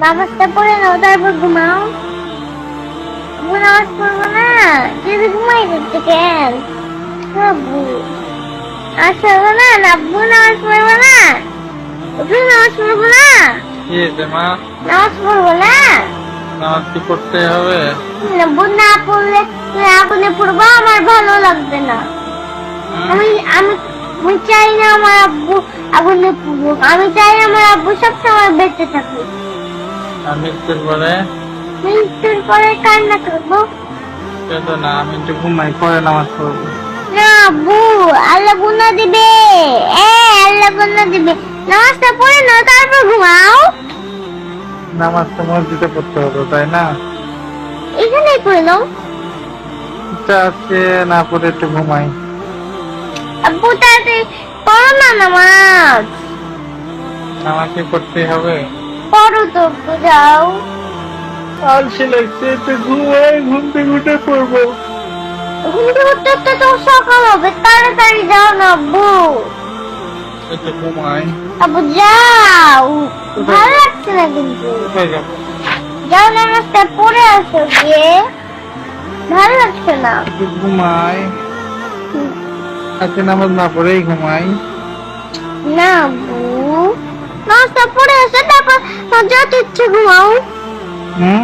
নামাজটা পড়ে নাও তারপর ঘুমাও। আব্বু নামাজ পড়ব না যদি ঘুমাই করতে কেন আব্বু আসব না আব্বু নামাজ পড়ব না। তুমি নামাজ পড়ব না। কি হয়েছে মা? নামাজ পড়ব না। নামাজ কি করতে হবে? আব্বু না পড়লে আগুনে পড়ব আমার ভালো লাগবে না। আমি আমি আমি চাই না আমার আব্বু আগুনে পড়ুক। আমি চাই আমার আব্বু সবসময় বেঁচে থাকুক। মৃত্যুর পরে? মৃত্যুর পরে কান্না করব। সেটা না আমি একটু ঘুমাই পরে নামাজ পড়ব। না আব্বু আল্লাহ গুনা দিবে। এ আল্লাহ গুনা দিবে। নামাজটা পড়ে নাও তারপর ঘুমাও। নামাজ তো মসজিদে পড়তে হবে তাই না? এখানেই পড়ে নাও। আছে না পড়ে একটু ঘুমাই। আব্বু তাড়াতাড়ি পড়ো না নামাজ। নামাজ কি করতে হবে? পড়ো তো যাও। আলসি লাগছে একটু ঘুমাই ঘুম থেকে উঠে পড়ব। ঘুমতে উঠতে উঠতে তো সকাল হবে তাড়াতাড়ি যাও না আব্বু। একটু ঘুমাই। আব্বু যাও। ভালো লাগছে না কিন্তু। যাও নামাজটা পড়ে আসো গিয়ে। ভালো লাগছে না। ঘুমাই। আজকে নামাজ না পড়েই ঘুমাই। না আব্বু নামাজটা পড়ে আসো তারপর তোমার যত ইচ্ছে ঘুমাও। হুম?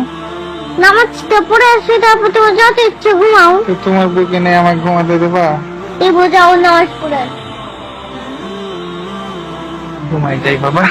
নামাজটা পড়ে আসবে তারপর তোমার যত ইচ্ছে ঘুমাও। তো তোমার বুকে নেই আমাকে ঘুমাতে দেবা? এই বোঝাও নামাজ পড়ে। ঘুমাই যাই বাবা।